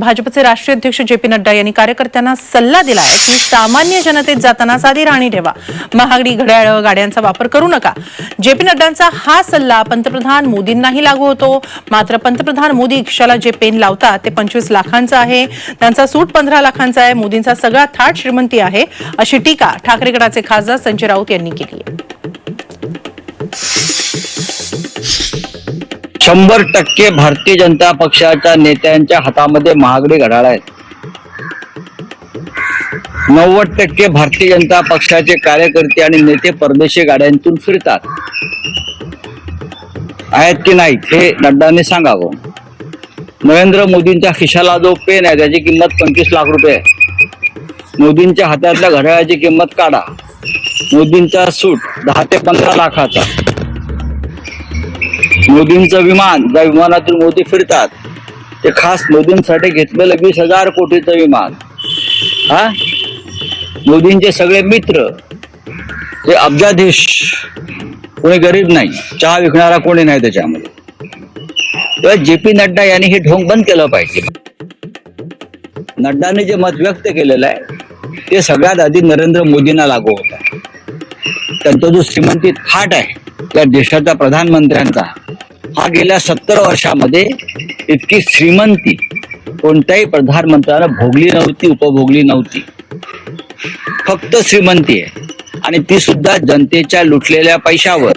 भाजपचे राष्ट्रीय अध्यक्ष जे पी नड्डा यांनी कार्यकर्त्यांना सल्ला दिलाय की सामान्य जनतेत जाताना साधी राणी ठेवा. महागडी घड्याळ गाड्यांचा वापर करू नका. जे पी नड्डांचा हा सल्ला पंतप्रधान मोदींनाही लागू होतो. मात्र पंतप्रधान मोदी खिशाला जे पेन लावतात ते पंचवीस लाखांचा आहे. त्यांचा सूट पंधरा लाखांचा आहे. मोदींचा सगळा थाट श्रीमंती आहे अशी टीका ठाकरे गटाचे खासदार संजय राऊत यांनी केली आहे. शंभर टक्के भारतीय जनता पक्षाच्या नेत्यांच्या हातामध्ये महागडे घड्याळ आहेत. नव्वद टक्के भारतीय जनता पक्षाचे कार्यकर्ते आणि नेते परदेशी गाड्यांतून फिरतात. आहेत की नाहीत हे नड्डाने सांगावं. नरेंद्र मोदींच्या खिशाला जो पेन आहे त्याची किंमत पंचवीस लाख रुपये आहे. मोदींच्या हातातल्या घड्याळाची किंमत काढा. मोदींचा सूट दहा ते पंधरा लाखाचा. मोदींचं विमान ज्या विमानातून मोदी फिरतात ते खास मोदींसाठी घेतलेलं वीस हजार कोटीचं विमान. हा? मोदींचे सगळे मित्र ते अब्जाधीश कोणी गरीब नाही चहा विकणारा कोणी नाही त्याच्यामध्ये. तेव्हा जे पी नड्डा यांनी हे ढोंग बंद केलं पाहिजे. नड्डाने जे मत व्यक्त केलेलं आहे ते सगळ्यात आधी नरेंद्र मोदींना लागू होतं त्यांचा जो श्रीमंतीत खाट आहे त्या देशाच्या प्रधानमंत्र्यांचा. हा गेल्या सत्तर वर्षामध्ये इतकी श्रीमंती. कोणत्याही प्रधानमंत्र्यानं भोगली नव्हती उपभोगली नव्हती. फक्त श्रीमंती आहे. आणि ती सुद्धा जनतेच्या लुटलेल्या पैशावर.